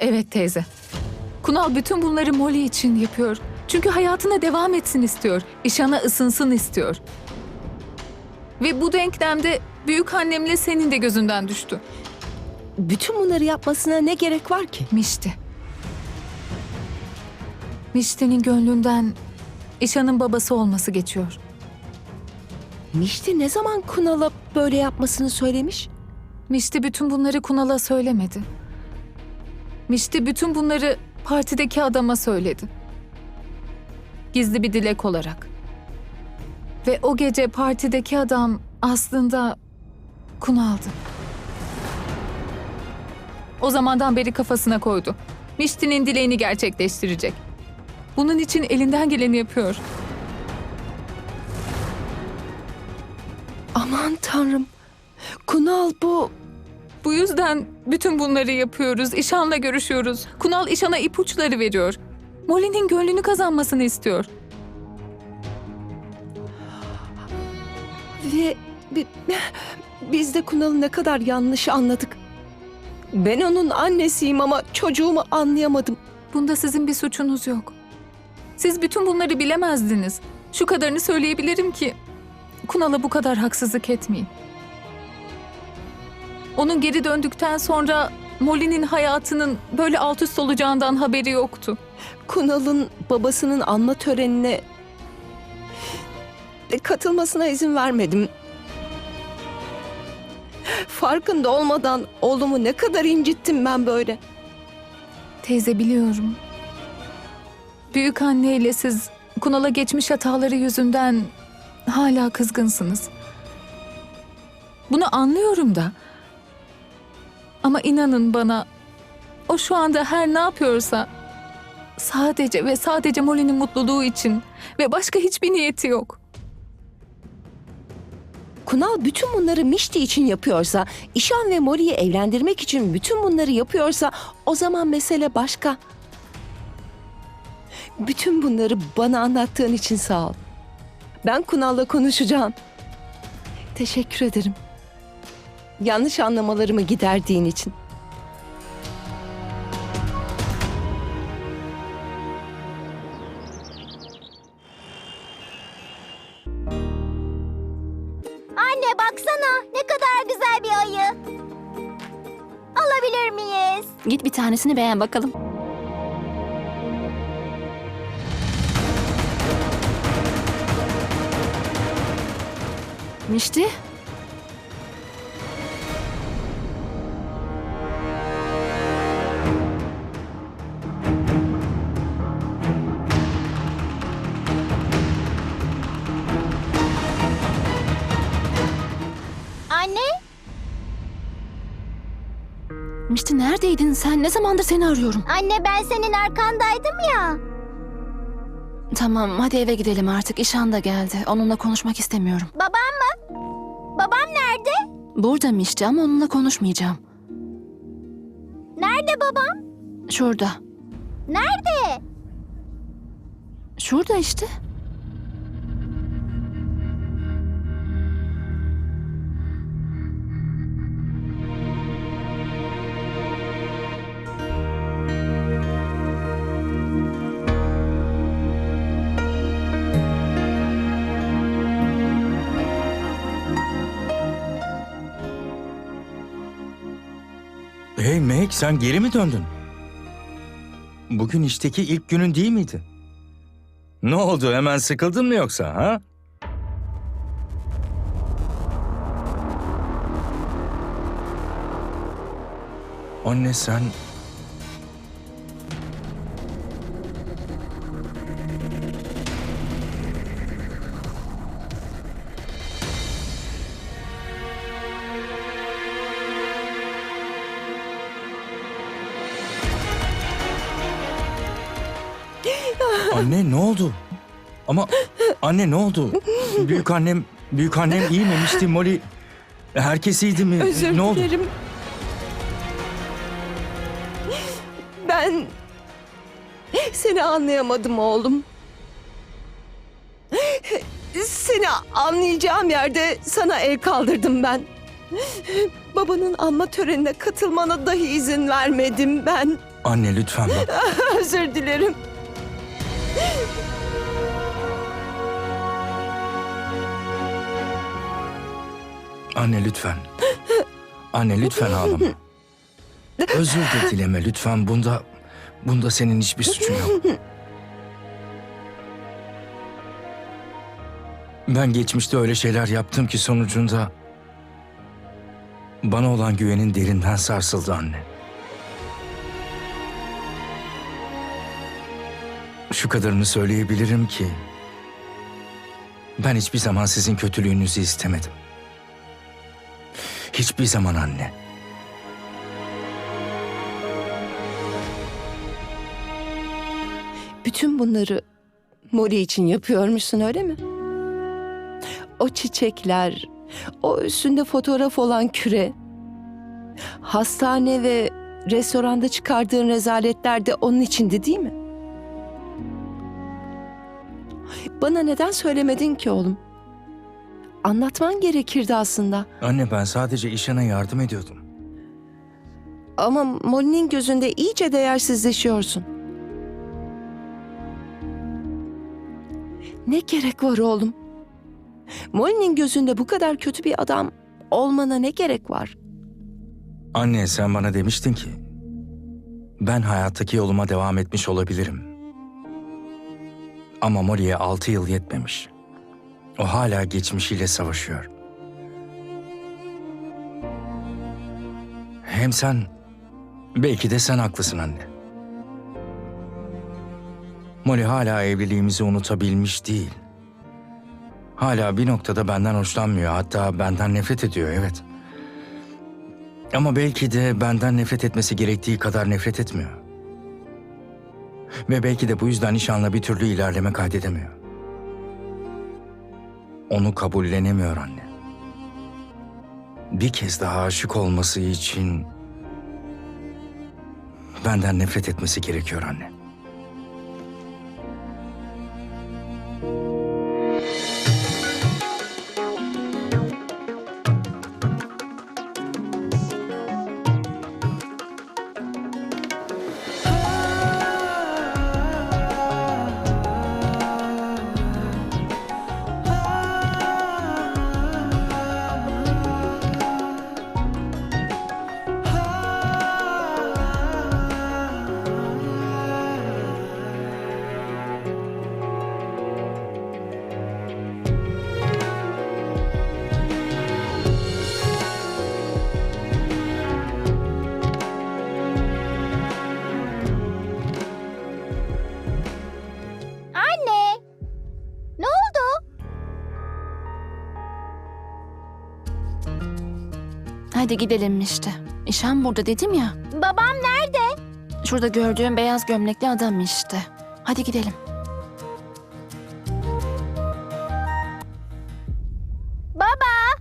Evet teyze. Kunal bütün bunları Molly için yapıyor. Çünkü hayatına devam etsin istiyor. İşana ısınsın istiyor. Ve bu denklemde büyük annemle senin de gözünden düştü. Bütün bunları yapmasına ne gerek var ki? Mişti. Mişti'nin gönlünden İşan'ın babası olması geçiyor. Mişti ne zaman Kunal'a böyle yapmasını söylemiş? Mişti bütün bunları Kunal'a söylemedi. Mişti bütün bunları partideki adama söyledi. Gizli bir dilek olarak. Ve o gece partideki adam aslında Kunal'dı. O zamandan beri kafasına koydu. Mişti'nin dileğini gerçekleştirecek. Bunun için elinden geleni yapıyor. Aman tanrım. Kunal bu... Bu yüzden bütün bunları yapıyoruz. İşan'la görüşüyoruz. Kunal İşan'a ipuçları veriyor. Molly'nin gönlünü kazanmasını istiyor. Ve bi- biz de Kunal'ı ne kadar yanlış anladık. Ben onun annesiyim ama çocuğumu anlayamadım. Bunda sizin bir suçunuz yok. Siz bütün bunları bilemezdiniz. Şu kadarını söyleyebilirim ki Kunal'a bu kadar haksızlık etmeyin. Onun geri döndükten sonra Molly'nin hayatının böyle alt üst olacağından haberi yoktu. Kunal'ın babasının anma törenine katılmasına izin vermedim. Farkında olmadan oğlumu ne kadar incittim ben böyle. Teyze biliyorum. Büyük anne ile siz Kunal'a geçmiş hataları yüzünden hala kızgınsınız. Bunu anlıyorum da. Ama inanın bana o şu anda her ne yapıyorsa sadece ve sadece Molly'nin mutluluğu için ve başka hiçbir niyeti yok. Kunal bütün bunları Mişti için yapıyorsa, İşan ve Mori'yi evlendirmek için bütün bunları yapıyorsa o zaman mesele başka. Bütün bunları bana anlattığın için sağ ol. Ben Kunal'la konuşacağım. Teşekkür ederim. Yanlış anlamalarımı giderdiğin için. Anne baksana ne kadar güzel bir ayı. Alabilir miyiz? Git bir tanesini beğen bakalım. Mişti? Neredeydin sen? Ne zamandır seni arıyorum. anne ben senin arkandaydım ya. Tamam hadi eve gidelim artık. İşan da geldi. Onunla konuşmak istemiyorum. Babam mı? Babam nerede? Burada Mişti ama onunla konuşmayacağım. Nerede babam? Şurada. Nerede? Şurada işte. Hey Meg sen geri mi döndün? Bugün işteki ilk günün değil miydi? Ne oldu hemen sıkıldın mı yoksa ha? Anne sen... Anne ne oldu? Ama anne ne oldu? Büyük annem, büyük annem iyi miymişti Molly? Herkes iyiydi mi? Özür ne oldu? dilerim. Ben seni anlayamadım oğlum. Seni anlayacağım yerde sana el kaldırdım ben. Babanın anma törenine katılmana dahi izin vermedim ben. Anne lütfen bak. Özür dilerim. Anne lütfen. Anne lütfen ağlama. Özür de dileme lütfen. Bunda bunda senin hiçbir suçun yok. Ben geçmişte öyle şeyler yaptım ki sonucunda bana olan güvenin derinden sarsıldı anne. Şu kadarını söyleyebilirim ki ben hiçbir zaman sizin kötülüğünüzü istemedim. Hiçbir zaman anne. Bütün bunları Molly için yapıyormuşsun öyle mi? O çiçekler, o üstünde fotoğraf olan küre, hastane ve restoranda çıkardığın rezaletler de onun içindi değil mi? Bana neden söylemedin ki oğlum? Anlatman gerekirdi aslında. Anne ben sadece işine yardım ediyordum. Ama Molly'nin gözünde iyice değersizleşiyorsun. Ne gerek var oğlum? Molly'nin gözünde bu kadar kötü bir adam olmana ne gerek var? Anne sen bana demiştin ki ben hayattaki yoluma devam etmiş olabilirim. Ama Molly'e altı yıl yetmemiş. O hala geçmişiyle savaşıyor. Hem sen, belki de sen haklısın anne. Molly hala evliliğimizi unutabilmiş değil. Hala bir noktada benden hoşlanmıyor, hatta benden nefret ediyor, evet. Ama belki de benden nefret etmesi gerektiği kadar nefret etmiyor. Ve belki de bu yüzden nişanla bir türlü ilerleme kaydedemiyor. Onu kabullenemiyor anne. Bir kez daha aşık olması için benden nefret etmesi gerekiyor anne. Hadi gidelim işte. İşan burada dedim ya. Babam nerede? Şurada gördüğüm beyaz gömlekli adam işte. Hadi gidelim. Baba!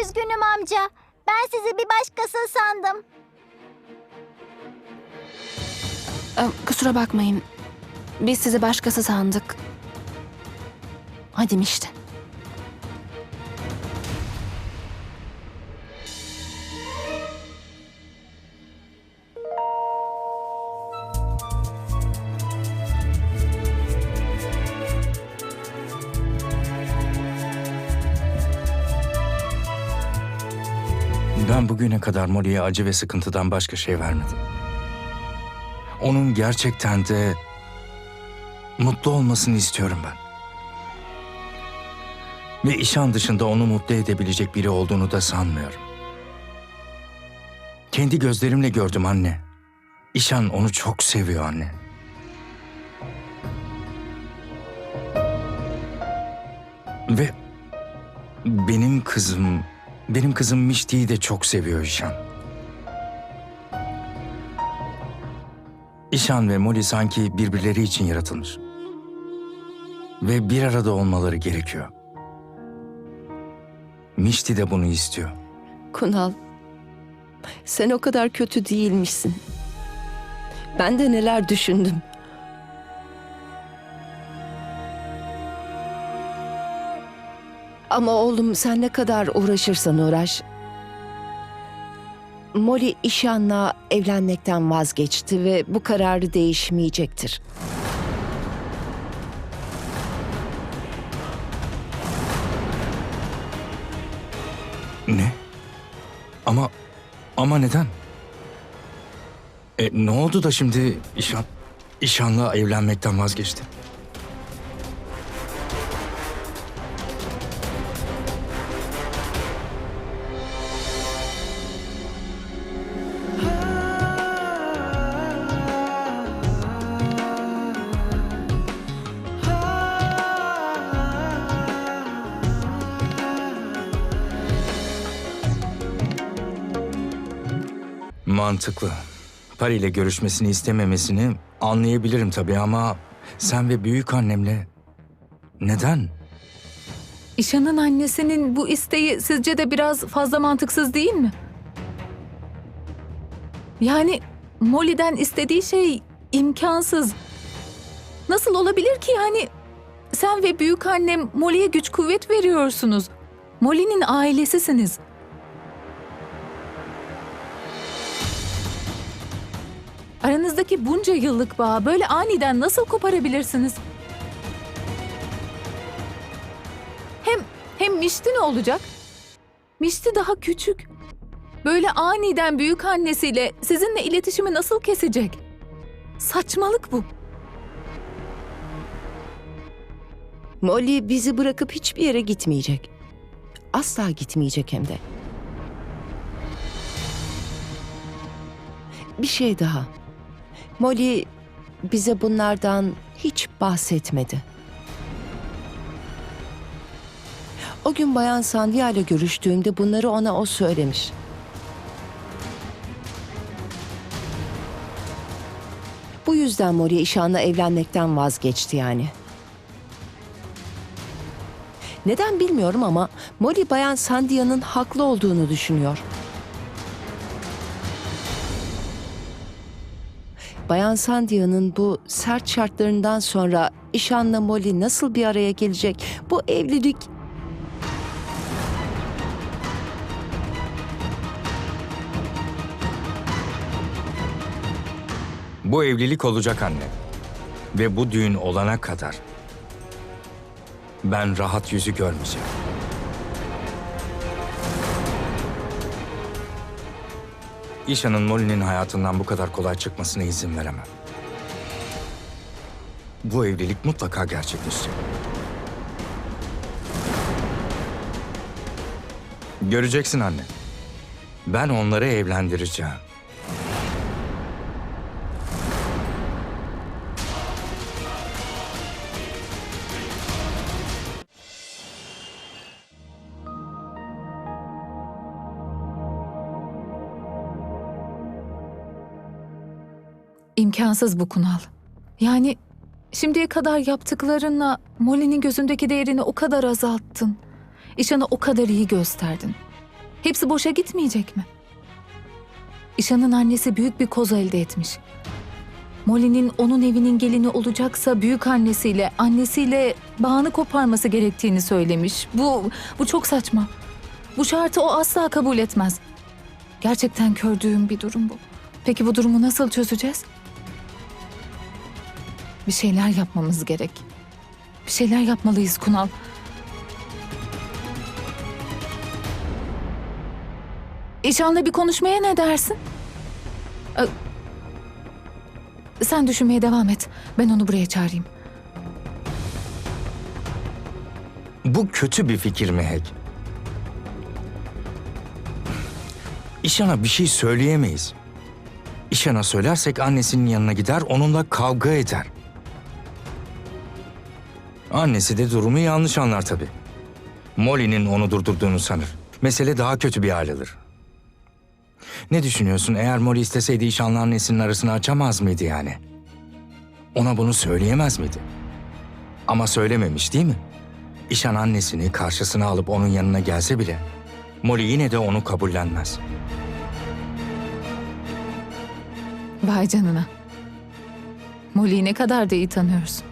Üzgünüm amca. Ben sizi bir başkası sandım. Kusura bakmayın. Biz sizi başkası sandık. Hadi işte. Ben bugüne kadar Molly'e acı ve sıkıntıdan başka şey vermedim. Onun gerçekten de mutlu olmasını istiyorum ben. Ve işan dışında onu mutlu edebilecek biri olduğunu da sanmıyorum. Kendi gözlerimle gördüm anne. İşan onu çok seviyor anne. Ve benim kızım, benim kızım Mişti'yi de çok seviyor İşan. İşan ve Molly sanki birbirleri için yaratılmış. Ve bir arada olmaları gerekiyor. Mişti de bunu istiyor. Kunal, sen o kadar kötü değilmişsin. Ben de neler düşündüm. Ama oğlum sen ne kadar uğraşırsan uğraş, Molly İşan'la evlenmekten vazgeçti ve bu kararı değişmeyecektir. Ne? Ama ama neden? E, ne oldu da şimdi İşan, İşan'la evlenmekten vazgeçti? Mantıklı. Pari ile görüşmesini istememesini anlayabilirim tabii ama sen ve büyük annemle neden? İşan'ın annesinin bu isteği sizce de biraz fazla mantıksız değil mi? Yani Molly'den istediği şey imkansız. Nasıl olabilir ki yani? Sen ve büyük annem Molly'ye güç kuvvet veriyorsunuz. Molly'nin ailesisiniz. Aranızdaki bunca yıllık bağ böyle aniden nasıl koparabilirsiniz? Hem hem Mişti ne olacak? Mişti daha küçük. Böyle aniden büyük annesiyle sizinle iletişimi nasıl kesecek? Saçmalık bu. Molly bizi bırakıp hiçbir yere gitmeyecek. Asla gitmeyecek hem de. Bir şey daha. Molly bize bunlardan hiç bahsetmedi. O gün Bayan Sandia ile görüştüğümde bunları ona o söylemiş. Bu yüzden Molly İşan'la evlenmekten vazgeçti yani. Neden bilmiyorum ama Molly Bayan Sandia'nın haklı olduğunu düşünüyor. Bayan Sandia'nın bu sert şartlarından sonra İşan'la Molly nasıl bir araya gelecek? Bu evlilik Bu evlilik olacak anne. Ve bu düğün olana kadar ben rahat yüzü görmeyeceğim. İşan'ın Molly'nin hayatından bu kadar kolay çıkmasına izin veremem. Bu evlilik mutlaka gerçekleşecek. Göreceksin anne. Ben onları evlendireceğim. İmkansız bu Kunal. Yani şimdiye kadar yaptıklarınla Molly'nin gözündeki değerini o kadar azalttın. İşan'ı o kadar iyi gösterdin. Hepsi boşa gitmeyecek mi? İşan'ın annesi büyük bir koz elde etmiş. Molly'nin onun evinin gelini olacaksa büyük annesiyle, annesiyle bağını koparması gerektiğini söylemiş. Bu, bu çok saçma. Bu şartı o asla kabul etmez. Gerçekten kördüğüm bir durum bu. Peki bu durumu nasıl çözeceğiz? Bir şeyler yapmamız gerek. Bir şeyler yapmalıyız Kunal. İşan'la bir konuşmaya ne dersin? Ee, Sen düşünmeye devam et. Ben onu buraya çağırayım. Bu kötü bir fikir mi Hek? İşan'a bir şey söyleyemeyiz. İşan'a söylersek annesinin yanına gider, onunla kavga eder. Annesi de durumu yanlış anlar tabii. Molly'nin onu durdurduğunu sanır. Mesele daha kötü bir hal alır. Ne düşünüyorsun? Eğer Molly isteseydi İşan'la annesinin arasını açamaz mıydı yani? Ona bunu söyleyemez miydi? Ama söylememiş değil mi? İşan annesini karşısına alıp onun yanına gelse bile Molly yine de onu kabullenmez. Vay canına. Molly'yi ne kadar da iyi tanıyorsun.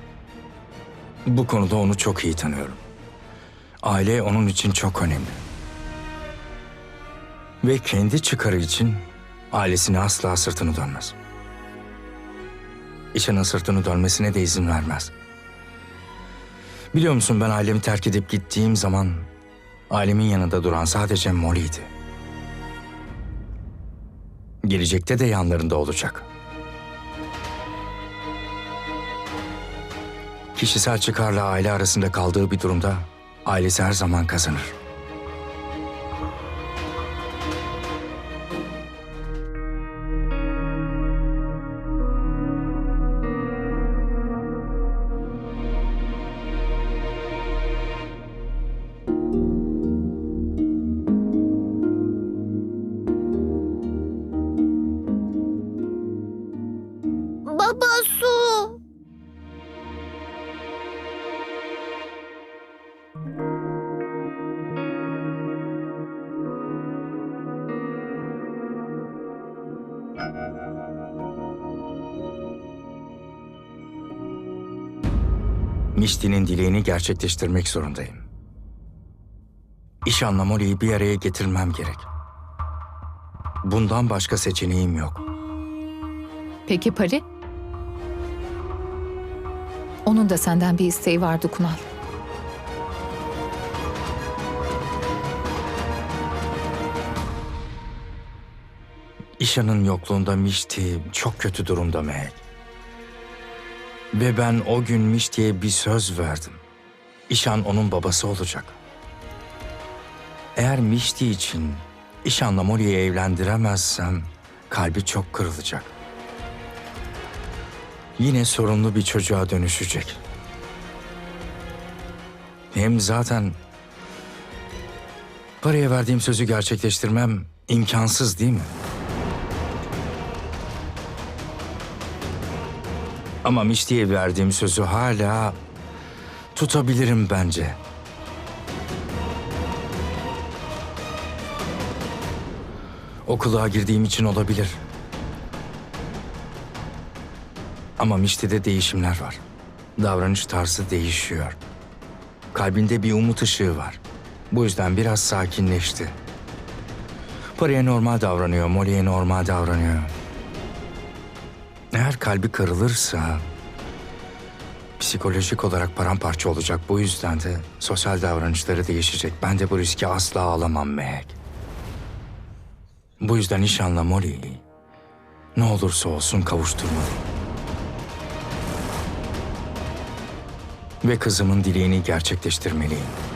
Bu konuda onu çok iyi tanıyorum. Aile onun için çok önemli. Ve kendi çıkarı için ailesine asla sırtını dönmez. İşanın sırtını dönmesine de izin vermez. Biliyor musun ben ailemi terk edip gittiğim zaman ailemin yanında duran sadece Molly'ydi. Gelecekte de yanlarında olacak. Kişisel çıkarla aile arasında kaldığı bir durumda ailesi her zaman kazanır. Mişti'nin dileğini gerçekleştirmek zorundayım. İşanla Molly'yi bir araya getirmem gerek. Bundan başka seçeneğim yok. Peki Pari? Onun da senden bir isteği vardı Kunal. İşan'ın yokluğunda Mişti çok kötü durumda Mehek. Ve ben o gün Mişti'ye bir söz verdim. İşan onun babası olacak. Eğer Mişti için İşan'la Molly'yi evlendiremezsem kalbi çok kırılacak. Yine sorunlu bir çocuğa dönüşecek. Hem zaten paraya verdiğim sözü gerçekleştirmem imkansız değil mi? Ama Mişti'ye verdiğim sözü hala tutabilirim bence. Okula girdiğim için olabilir. Ama Mişti'de değişimler var. Davranış tarzı değişiyor. Kalbinde bir umut ışığı var. Bu yüzden biraz sakinleşti. Paraya normal davranıyor, Molly'e normal davranıyor. Eğer kalbi kırılırsa psikolojik olarak paramparça olacak. Bu yüzden de sosyal davranışları değişecek. Ben de bu riski asla alamam Meg. Bu yüzden nişanla Molly'yi ne olursa olsun kavuşturmalıyım. Ve kızımın dileğini gerçekleştirmeliyim.